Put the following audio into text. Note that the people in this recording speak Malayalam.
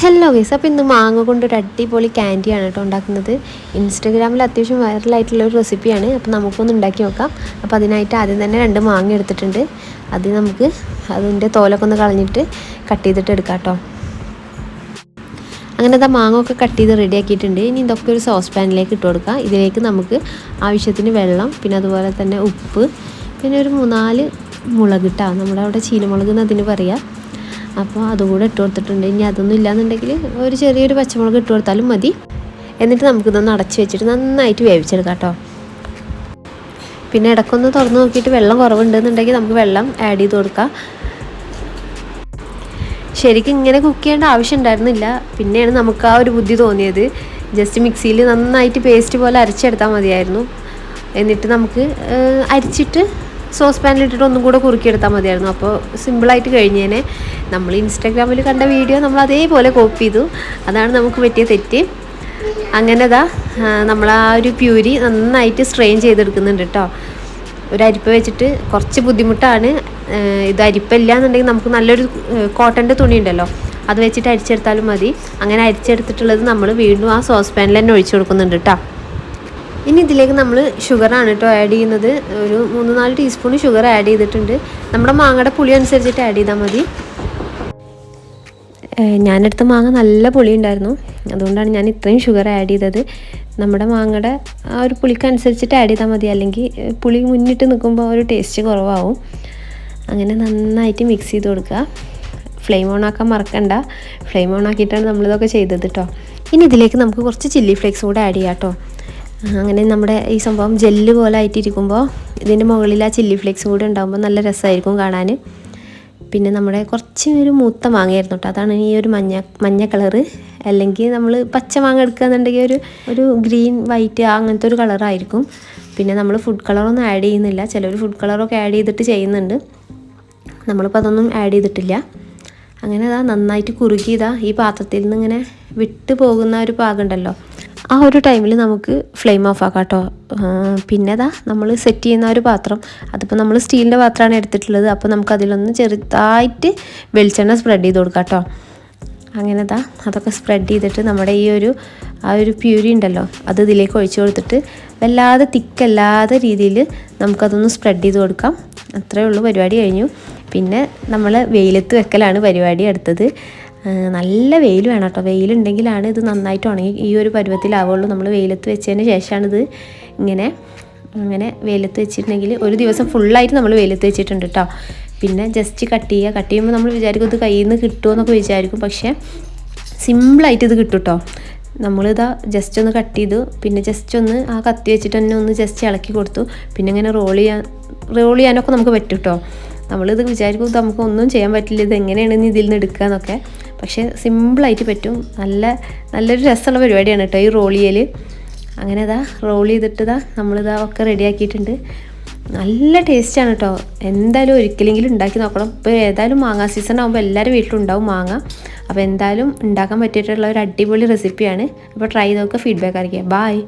ഹലോ ഗൈസ് അപ്പോൾ ഇന്ന് മാങ്ങ കൊണ്ട് ഒരു അടിപൊളി ക്യാൻഡിയാണ് കേട്ടോ ഉണ്ടാക്കുന്നത്. ഇൻസ്റ്റഗ്രാമിൽ അത്യാവശ്യം വൈറലായിട്ടുള്ള ഒരു റെസിപ്പിയാണ് അപ്പോൾ നമുക്കൊന്ന് ഉണ്ടാക്കി നോക്കാം. അപ്പോൾ അതിനായിട്ട് ആദ്യം തന്നെ രണ്ട് മാങ്ങ എടുത്തിട്ടുണ്ട്. അത് നമുക്ക് അതിന്റെ തോലൊക്കെ ഒന്ന് കളഞ്ഞിട്ട് കട്ട് ചെയ്തിട്ട് എടുക്കാം കേട്ടോ. അങ്ങനെ അതാ മാങ്ങൊക്കെ കട്ട് ചെയ്ത് റെഡി ആക്കിയിട്ടുണ്ട്. ഇനി ഇതൊക്കെ ഒരു സോസ് പാനിലേക്ക് ഇട്ട് കൊടുക്കാം. ഇതിലേക്ക് നമുക്ക് ആവശ്യത്തിന് വെള്ളം പിന്നെ അതുപോലെ തന്നെ ഉപ്പ് പിന്നെ ഒരു മൂന്നാൽ മുളക് ഇട്ടാ. നമ്മുടെ അവിടെ ചീനമുളക് എന്ന് അതിന് പറയാം. അപ്പോൾ അതുകൂടെ ഇട്ട് കൊടുത്തിട്ടുണ്ട്. ഇനി അതൊന്നും ഇല്ലാന്നുണ്ടെങ്കിൽ ഒരു ചെറിയൊരു പച്ചമുളക് ഇട്ട് കൊടുത്താലും മതി. എന്നിട്ട് നമുക്കിതൊന്ന് അടച്ച് വെച്ചിട്ട് നന്നായിട്ട് വേവിച്ചെടുക്കാം കേട്ടോ. പിന്നെ ഇടയ്ക്കൊന്ന് തുറന്ന് നോക്കിയിട്ട് വെള്ളം കുറവുണ്ടെന്നുണ്ടെങ്കിൽ നമുക്ക് വെള്ളം ആഡ് ചെയ്ത് കൊടുക്കാം. ശരിക്കും ഇങ്ങനെ കുക്ക് ചെയ്യേണ്ട ആവശ്യം ഉണ്ടായിരുന്നില്ല. പിന്നെയാണ് നമുക്ക് ആ ഒരു ബുദ്ധി തോന്നിയത്. ജസ്റ്റ് മിക്സിയിൽ നന്നായിട്ട് പേസ്റ്റ് പോലെ അരച്ചെടുത്താൽ മതിയായിരുന്നു. എന്നിട്ട് നമുക്ക് അരിച്ചിട്ട് സോസ് പാനിലിട്ടിട്ട് ഒന്നും കൂടെ കുറുക്കിയെടുത്താൽ മതിയായിരുന്നു. അപ്പോൾ സിമ്പിളായിട്ട് കഴിഞ്ഞേനെ നമ്മൾ ഇൻസ്റ്റാഗ്രാമിൽ കണ്ട വീഡിയോ നമ്മൾ അതേപോലെ കോപ്പി ചെയ്തു. അതാണ് നമുക്ക് പറ്റിയ തെറ്റ്. അങ്ങനെ ദാ നമ്മൾ ആ ഒരു പ്യൂരി നന്നായിട്ട് സ്ട്രെയിൻ ചെയ്തെടുക്കുന്നുണ്ട് കേട്ടോ ഒരു അരിപ്പ വെച്ചിട്ട് കുറച്ച് ബുദ്ധിമുട്ടാണ്. ഇത് അരിപ്പില്ല എന്നുണ്ടെങ്കിൽ നമുക്ക് നല്ലൊരു കോട്ടന്റെ തുണി ഉണ്ടല്ലോ. അത് വെച്ചിട്ട് അരിച്ചെടുത്താലും മതി. അങ്ങനെ അരിച്ചെടുത്തിട്ടുള്ളത് നമ്മൾ വീണ്ടും ആ സോസ് പാനിൽ തന്നെ ഒഴിച്ചു കൊടുക്കുന്നുണ്ട് കേട്ടോ ഇനി ഇതിലേക്ക് നമ്മൾ ഷുഗറാണ് കേട്ടോ ആഡ് ചെയ്യുന്നത്. ഒരു മൂന്ന് നാല് ടീസ്പൂൺ ഷുഗർ ആഡ് ചെയ്തിട്ടുണ്ട്. നമ്മുടെ മാങ്ങയുടെ പുളി അനുസരിച്ചിട്ട് ആഡ് ചെയ്താൽ മതി. ഞാനെടുത്ത മാങ്ങ നല്ല പുളി ഉണ്ടായിരുന്നു അതുകൊണ്ടാണ് ഞാൻ ഇത്രയും ഷുഗർ ആഡ് ചെയ്തത്. നമ്മുടെ മാങ്ങയുടെ ആ ഒരു പുളിക്കനുസരിച്ചിട്ട് ആഡ് ചെയ്താൽ മതി. അല്ലെങ്കിൽ പുളി മുന്നിട്ട് നിൽക്കുമ്പോൾ ഒരു ടേസ്റ്റ് കുറവാകും അങ്ങനെ നന്നായിട്ട് മിക്സ് ചെയ്ത് കൊടുക്കുക. ഫ്ലെയിം ഓൺ ആക്കാൻ മറക്കണ്ട. ഫ്ലെയിം ഓൺ ആക്കിയിട്ടാണ് നമ്മളിതൊക്കെ ചെയ്തത് കേട്ടോ ഇനി ഇതിലേക്ക് നമുക്ക് കുറച്ച് ചില്ലി ഫ്ലേക്സ് കൂടെ ആഡ് ചെയ്യാം കേട്ടോ അങ്ങനെ നമ്മുടെ ഈ സംഭവം ജെല്ല് പോലെ ആയിട്ടിരിക്കുമ്പോൾ ഇതിന്റെ മുകളിൽ ആ ചില്ലി ഫ്ലേക്സ് കൂടി ഉണ്ടാകുമ്പോൾ നല്ല രസമായിരിക്കും കാണാൻ പിന്നെ നമ്മുടെ കുറച്ച് ഒരു മൂത്ത മാങ്ങയായിരുന്നു കേട്ടോ. അതാണ് ഈ ഒരു മഞ്ഞ മഞ്ഞ കളറ് അല്ലെങ്കിൽ നമ്മൾ പച്ച മാങ്ങ എടുക്കുകയെന്നുണ്ടെങ്കിൽ ഒരു ഒരു ഗ്രീൻ വൈറ്റ് അങ്ങനത്തെ ഒരു കളറായിരിക്കും പിന്നെ നമ്മൾ ഫുഡ് കളറൊന്നും ആഡ് ചെയ്യുന്നില്ല. ചിലർ ഫുഡ് കളറൊക്കെ ആഡ് ചെയ്തിട്ട് ചെയ്യുന്നുണ്ട്. നമ്മളിപ്പോൾ അതൊന്നും ആഡ് ചെയ്തിട്ടില്ല. അങ്ങനെ അതാ നന്നായിട്ട് കുറുകി ഇതാ ഈ പാത്രത്തിൽ നിന്ന് ഇങ്ങനെ വിട്ട് പോകുന്ന ഒരു പാകമുണ്ടല്ലോ ആ ഒരു ടൈമിൽ നമുക്ക് ഫ്ലെയിം ഓഫ് ആക്കാം കേട്ടോ പിന്നെ അതാ നമ്മൾ സെറ്റ് ചെയ്യുന്ന ഒരു പാത്രം. അതിപ്പോൾ നമ്മൾ സ്റ്റീലിന്റെ പാത്രമാണ് എടുത്തിട്ടുള്ളത്. അപ്പോൾ നമുക്ക് അതിലൊന്ന് ചെറുതായിട്ട് വെളിച്ചെണ്ണ സ്പ്രെഡ് ചെയ്ത് കൊടുക്കാം കേട്ടോ അങ്ങനെ ദാ അതൊക്കെ സ്പ്രെഡ് ചെയ്തിട്ട് നമ്മുടെ ഈ ഒരു ആ ഒരു പ്യൂരി ഉണ്ടല്ലോ അത് ഇതിലേക്ക് ഒഴിച്ചു കൊടുത്തിട്ട് വല്ലാതെ തിക്കല്ലാത്ത രീതിയിൽ നമുക്കതൊന്ന് സ്പ്രെഡ് ചെയ്ത് കൊടുക്കാം. അത്രയേ ഉള്ളൂ പരിപാടി കഴിഞ്ഞു. പിന്നെ നമ്മൾ വെയിലത്ത് വെക്കലാണ് പരിപാടി അടുത്തത്. നല്ല വെയിൽ വേണം കേട്ടോ. വെയിലുണ്ടെങ്കിലാണ് ഇത് നന്നായിട്ട് ഉണങ്ങി ഈ ഒരു പരുവത്തിലാവുള്ളൂ. നമ്മൾ വെയിലത്ത് വെച്ചതിന് ശേഷമാണിത് ഇങ്ങനെ അങ്ങനെ വെയിലത്ത് വെച്ചിട്ടുണ്ടെങ്കിൽ ഒരു ദിവസം ഫുള്ളായിട്ട് നമ്മൾ വെയിലത്ത് വെച്ചിട്ടുണ്ട് കേട്ടോ. പിന്നെ ജസ്റ്റ് കട്ട് ചെയ്യുക. കട്ട് ചെയ്യുമ്പോൾ നമ്മൾ വിചാരിക്കും ഇത് കയ്യിൽ നിന്ന് കിട്ടുമോ എന്നൊക്കെ വിചാരിക്കും. പക്ഷേ സിമ്പിളായിട്ട് ഇത് കിട്ടും കേട്ടോ. നമ്മളിതാ ജസ്റ്റ് ഒന്ന് കട്ട് ചെയ്തു. പിന്നെ ജസ്റ്റ് ഒന്ന് ആ കത്തി വെച്ചിട്ട് തന്നെ ഒന്ന് ജസ്റ്റ് ഇളക്കി കൊടുത്തു. പിന്നെ ഇങ്ങനെ റോൾ ചെയ്യാൻ റോൾ ചെയ്യാനൊക്കെ നമുക്ക് പറ്റും കേട്ടോ. നമ്മളിത് വിചാരിക്കും നമുക്ക് ഒന്നും ചെയ്യാൻ പറ്റില്ല. ഇത് എങ്ങനെയാണ് ഇതിൽ നിന്ന് എടുക്കുക എന്നൊക്കെ. പക്ഷേ സിമ്പിളായിട്ട് പറ്റും. നല്ല നല്ലൊരു രസമുള്ള പരിപാടിയാണ് കേട്ടോ ഈ റോൾ ചെയ്യൽ അങ്ങനെ ഇതാ റോൾ ചെയ്തിട്ട് ഇതാ നമ്മളിതാ ഒക്കെ റെഡിയാക്കിയിട്ടുണ്ട്. നല്ല ടേസ്റ്റാണ് കേട്ടോ. എന്തായാലും ഒരിക്കലെങ്കിലും ഉണ്ടാക്കി നോക്കണം. ഇപ്പോൾ ഏതായാലും മാങ്ങ സീസൺ ആകുമ്പോൾ എല്ലാവരും വീട്ടിലുണ്ടാവും മാങ്ങ. അപ്പോൾ എന്തായാലും ഉണ്ടാക്കാൻ പറ്റിയിട്ടുള്ള ഒരു അടിപൊളി റെസിപ്പിയാണ് അപ്പോൾ ട്രൈ നോക്കുക ഫീഡ്ബാക്ക് അറിയിക്കുക ബായ്